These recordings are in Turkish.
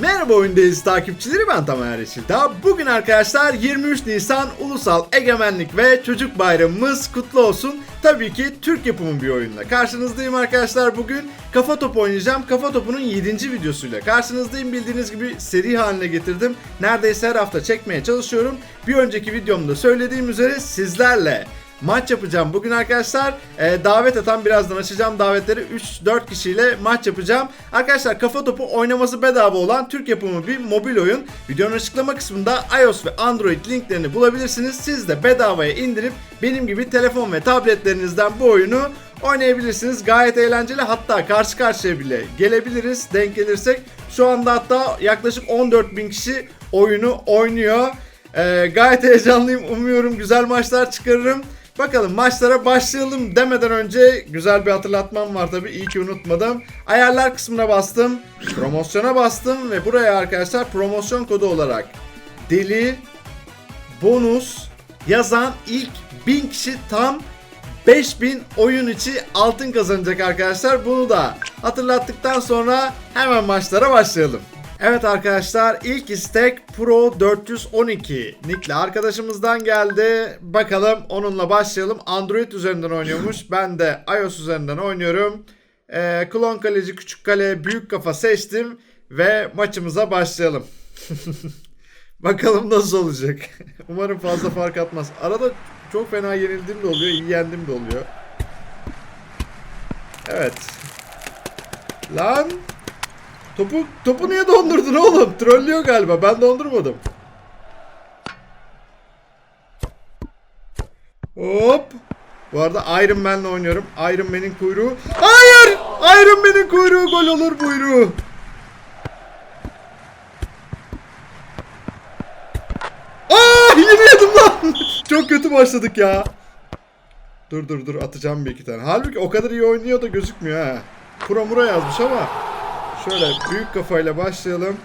Merhaba oyundayız takipçileri ben Tamer Yeşilta. Bugün arkadaşlar 23 Nisan Ulusal Egemenlik ve Çocuk Bayramımız kutlu olsun. Tabii ki Türk yapımı bir oyunla karşınızdayım arkadaşlar. Bugün kafa topu oynayacağım. Kafa topunun 7. videosuyla karşınızdayım. Bildiğiniz gibi seri haline getirdim. Neredeyse her hafta çekmeye çalışıyorum. Bir önceki videomda söylediğim üzere sizlerle maç yapacağım. Bugün arkadaşlar e, davet atan birazdan açacağım davetleri 3-4 kişiyle maç yapacağım. Arkadaşlar kafa topu oynaması bedava olan Türk yapımı bir mobil oyun. Videonun açıklama kısmında iOS ve Android linklerini bulabilirsiniz. Siz de bedavaya indirip benim gibi telefon ve tabletlerinizden bu oyunu oynayabilirsiniz. Gayet eğlenceli hatta karşı karşıya bile gelebiliriz denk gelirsek. Şu anda hatta yaklaşık 14 bin kişi oyunu oynuyor. Ee, gayet heyecanlıyım. Umuyorum güzel maçlar çıkarırım. Bakalım maçlara başlayalım demeden önce güzel bir hatırlatmam var tabii. İyi ki unutmadım. Ayarlar kısmına bastım. Promosyona bastım ve buraya arkadaşlar promosyon kodu olarak deli bonus yazan ilk 1000 kişi tam 5000 oyun içi altın kazanacak arkadaşlar. Bunu da hatırlattıktan sonra hemen maçlara başlayalım. Evet arkadaşlar ilk istek Pro 412 nickli arkadaşımızdan geldi. Bakalım onunla başlayalım. Android üzerinden oynuyormuş. Ben de iOS üzerinden oynuyorum. Ee, klon kaleci, küçük kale, büyük kafa seçtim ve maçımıza başlayalım. Bakalım nasıl olacak. Umarım fazla fark atmaz. Arada çok fena yenildiğim de oluyor, iyi yendim de oluyor. Evet. Lan Topu topu niye dondurdun oğlum? Trollüyor galiba. Ben dondurmadım. Hop. Bu arada Iron Man'le oynuyorum. Iron Man'in kuyruğu. Hayır! Iron Man'in kuyruğu gol olur buyruğu. Aa yine yedim lan. Çok kötü başladık ya. Dur dur dur atacağım bir iki tane. Halbuki o kadar iyi oynuyor da gözükmüyor ha. Pro mura yazmış ama. Şöyle büyük kafayla başlayalım.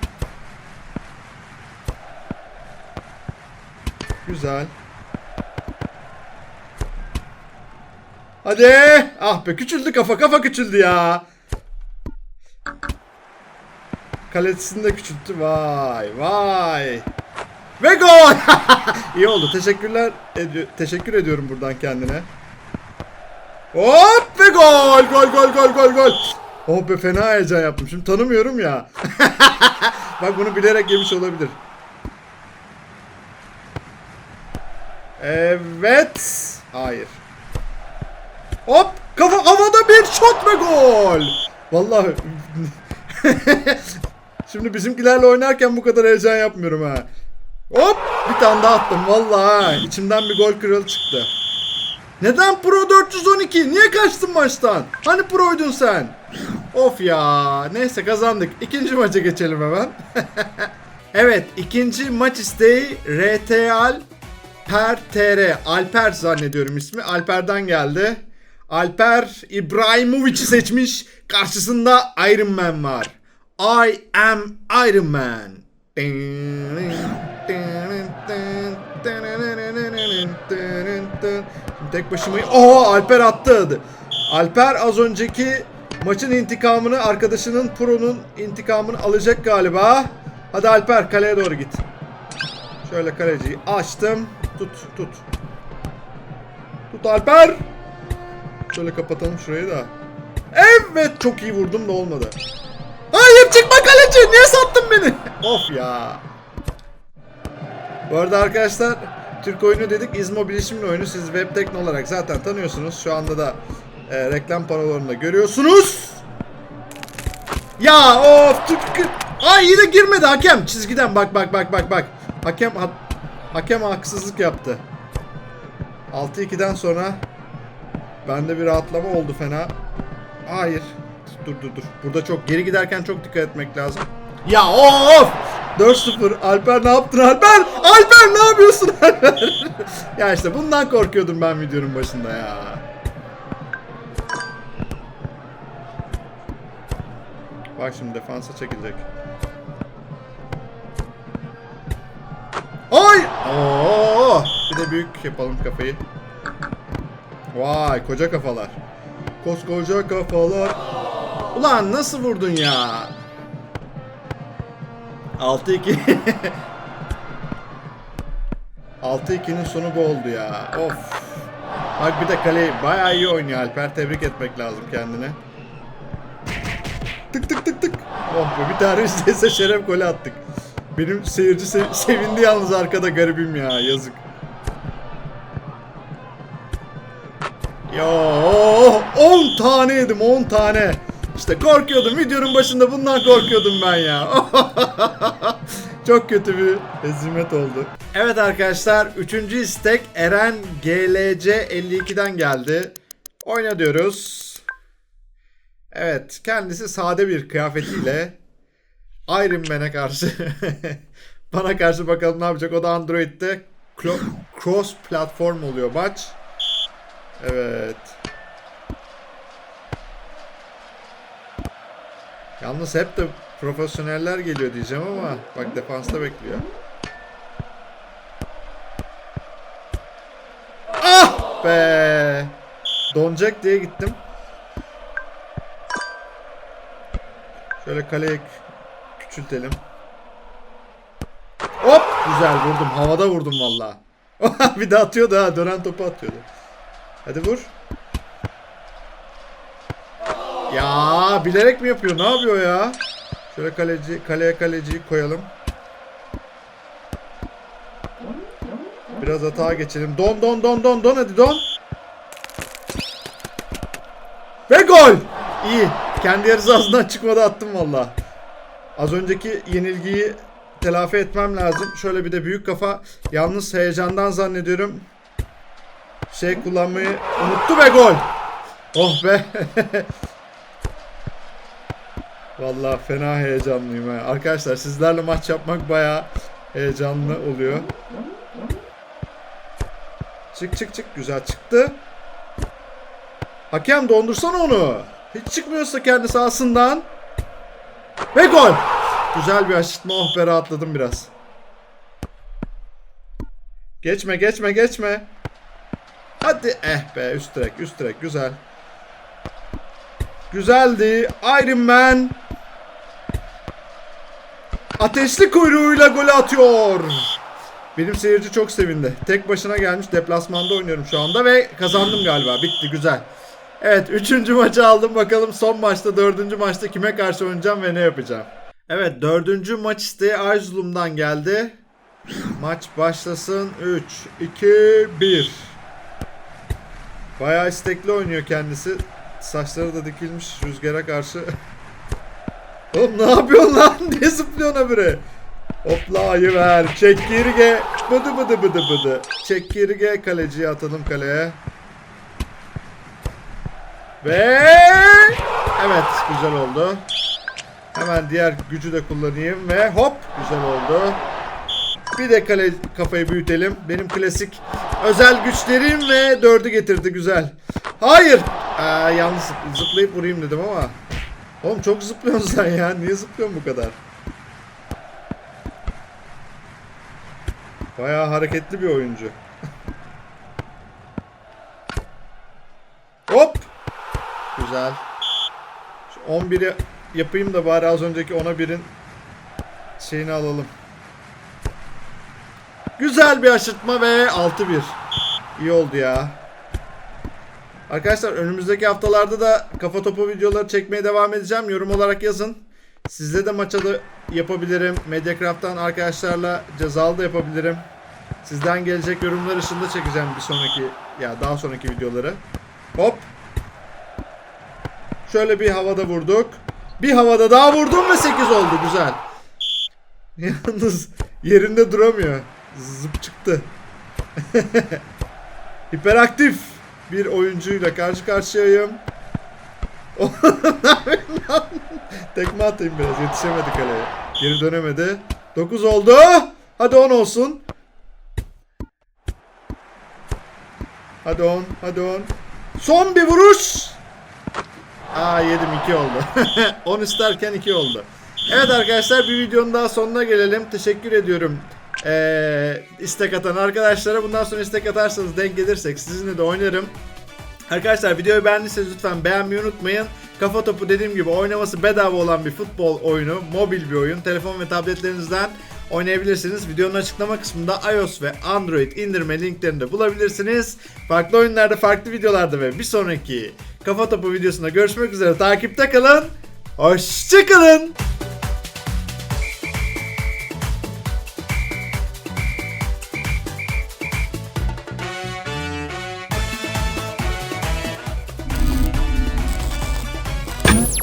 Güzel. Hadi. Ah be küçüldü kafa. Kafa küçüldü ya. Kalesini de küçülttü. Vay vay. Ve gol. İyi oldu. Teşekkürler. edi- teşekkür ediyorum buradan kendine. Hop ve gol. Gol gol gol gol gol. Oh be fena heyecan yaptım. Şimdi tanımıyorum ya. Bak bunu bilerek yemiş olabilir. Evet. Hayır. Hop. Kafa havada bir şut ve gol. Vallahi. Şimdi bizimkilerle oynarken bu kadar heyecan yapmıyorum ha. Hop. Bir tane daha attım. Vallahi. İçimden bir gol kralı çıktı. Neden Pro 412? Niye kaçtın maçtan? Hani Pro'ydun sen? Of ya. Neyse kazandık. İkinci maça geçelim hemen. evet ikinci maç isteği RTL Per TR. Alper zannediyorum ismi. Alper'den geldi. Alper İbrahimovic'i seçmiş. Karşısında Iron Man var. I am Iron Man. Tek başıma... Oha Alper attı. Alper az önceki maçın intikamını arkadaşının Pro'nun intikamını alacak galiba. Hadi Alper kaleye doğru git. Şöyle kaleciyi açtım. Tut tut. Tut Alper. Şöyle kapatalım şurayı da. Evet çok iyi vurdum da olmadı. Hayır çıkma kaleci niye sattın beni? of ya. Bu arada arkadaşlar Türk oyunu dedik İzmo bilişimli oyunu siz web tekno olarak zaten tanıyorsunuz. Şu anda da e, reklam panolarında görüyorsunuz. Ya of Türk... Ay yine girmedi hakem çizgiden bak bak bak bak bak. Hakem ha- hakem haksızlık yaptı. 6-2'den sonra bende bir rahatlama oldu fena. Hayır. Dur dur dur. Burada çok geri giderken çok dikkat etmek lazım. Ya of! 4-0. Alper ne yaptın Alper? Alper ne yapıyorsun Alper? ya işte bundan korkuyordum ben videonun başında ya. Bak şimdi defansa çekilecek. Ay! Oo! Bir de büyük yapalım kafayı. Vay koca kafalar. Koskoca kafalar. Ulan nasıl vurdun ya? 6-2. 6-2'nin sonu bu oldu ya. Of. Bak bir de kaleyi bayağı iyi oynuyor Alper. Tebrik etmek lazım kendine. Tık tık tık tık. Oh be bir tane istese şeref golü attık. Benim seyirci se- sevindi yalnız arkada garibim ya yazık. Yo 10 tane yedim 10 tane. İşte korkuyordum videonun başında bundan korkuyordum ben ya. Çok kötü bir hezimet oldu. Evet arkadaşlar 3. istek Eren GLC 52'den geldi. Oyna diyoruz. Evet kendisi sade bir kıyafetiyle Iron Man'e karşı bana karşı bakalım ne yapacak. O da Android'de cross platform oluyor maç. Evet. Yalnız hep de profesyoneller geliyor diyeceğim ama bak defansta bekliyor. Ah be! Donacak diye gittim. Şöyle kaleyi kü- küçültelim. Hop! Güzel vurdum. Havada vurdum valla. bir de atıyordu ha. Dönen topu atıyordu. Hadi vur. Ya bilerek mi yapıyor? Ne yapıyor ya? Şöyle kaleci, kaleye kaleciyi koyalım. Biraz hata geçelim. Don don don don don hadi don. Ve gol. İyi. Kendi yarı sahasından çıkmadı attım valla. Az önceki yenilgiyi telafi etmem lazım. Şöyle bir de büyük kafa. Yalnız heyecandan zannediyorum. Şey kullanmayı unuttu ve gol. Oh be. Vallahi fena heyecanlıyım ha. Arkadaşlar sizlerle maç yapmak bayağı heyecanlı oluyor. Çık çık çık güzel çıktı. Hakem dondursana onu. Hiç çıkmıyorsa kendi sahasından. Ve gol. Güzel bir aşırtma. Oh be rahatladım biraz. Geçme geçme geçme. Hadi eh be üst direk üst direk güzel. Güzeldi. Iron Man. Ateşli kuyruğuyla gol atıyor. Benim seyirci çok sevindi. Tek başına gelmiş deplasmanda oynuyorum şu anda ve kazandım galiba. Bitti güzel. Evet üçüncü maçı aldım. Bakalım son maçta dördüncü maçta kime karşı oynayacağım ve ne yapacağım. Evet dördüncü maç isteği Erzurum'dan geldi. Maç başlasın. 3, 2, 1. Bayağı istekli oynuyor kendisi. Saçları da dikilmiş rüzgara karşı. Oğlum ne yapıyorsun lan? Niye zıplıyorsun öbürü? Hopla ayı ver. Çekirge. Bıdı bıdı bıdı bıdı. Çekirge kaleciyi atalım kaleye. Ve evet güzel oldu. Hemen diğer gücü de kullanayım ve hop güzel oldu. Bir de kale kafayı büyütelim. Benim klasik özel güçlerim ve dördü getirdi güzel. Hayır. Aa, yalnız zıplayıp vurayım dedim ama. Oğlum çok zıplıyorsun sen ya. Niye zıplıyorsun bu kadar? Bayağı hareketli bir oyuncu. Güzel. Şu 11'i yapayım da bari az önceki 10'a 1'in şeyini alalım. Güzel bir aşırtma ve 6-1. İyi oldu ya. Arkadaşlar önümüzdeki haftalarda da kafa topu videoları çekmeye devam edeceğim. Yorum olarak yazın. Sizle de maça da yapabilirim. Mediacraft'tan arkadaşlarla cezalı da yapabilirim. Sizden gelecek yorumlar ışığında çekeceğim bir sonraki ya daha sonraki videoları. Hop. Şöyle bir havada vurduk. Bir havada daha vurdum ve 8 oldu. Güzel. Yalnız yerinde duramıyor. Zıp çıktı. Hiperaktif bir oyuncuyla karşı karşıyayım. Tekme atayım biraz. Yetişemedi kaleye. Geri dönemedi. 9 oldu. Hadi 10 olsun. Hadi 10. Hadi 10. Son bir vuruş. Aa yedim 2 oldu. 10 isterken 2 oldu. Evet arkadaşlar bir videonun daha sonuna gelelim. Teşekkür ediyorum. Ee, istek atan arkadaşlara. Bundan sonra istek atarsanız denk gelirsek sizinle de oynarım. Arkadaşlar videoyu beğendiyseniz lütfen beğenmeyi unutmayın. Kafa Topu dediğim gibi oynaması bedava olan bir futbol oyunu, mobil bir oyun. Telefon ve tabletlerinizden oynayabilirsiniz. Videonun açıklama kısmında iOS ve Android indirme linklerini de bulabilirsiniz. Farklı oyunlarda, farklı videolarda ve bir sonraki Kafa Topu videosunda görüşmek üzere. Takipte kalın. Hoşçakalın.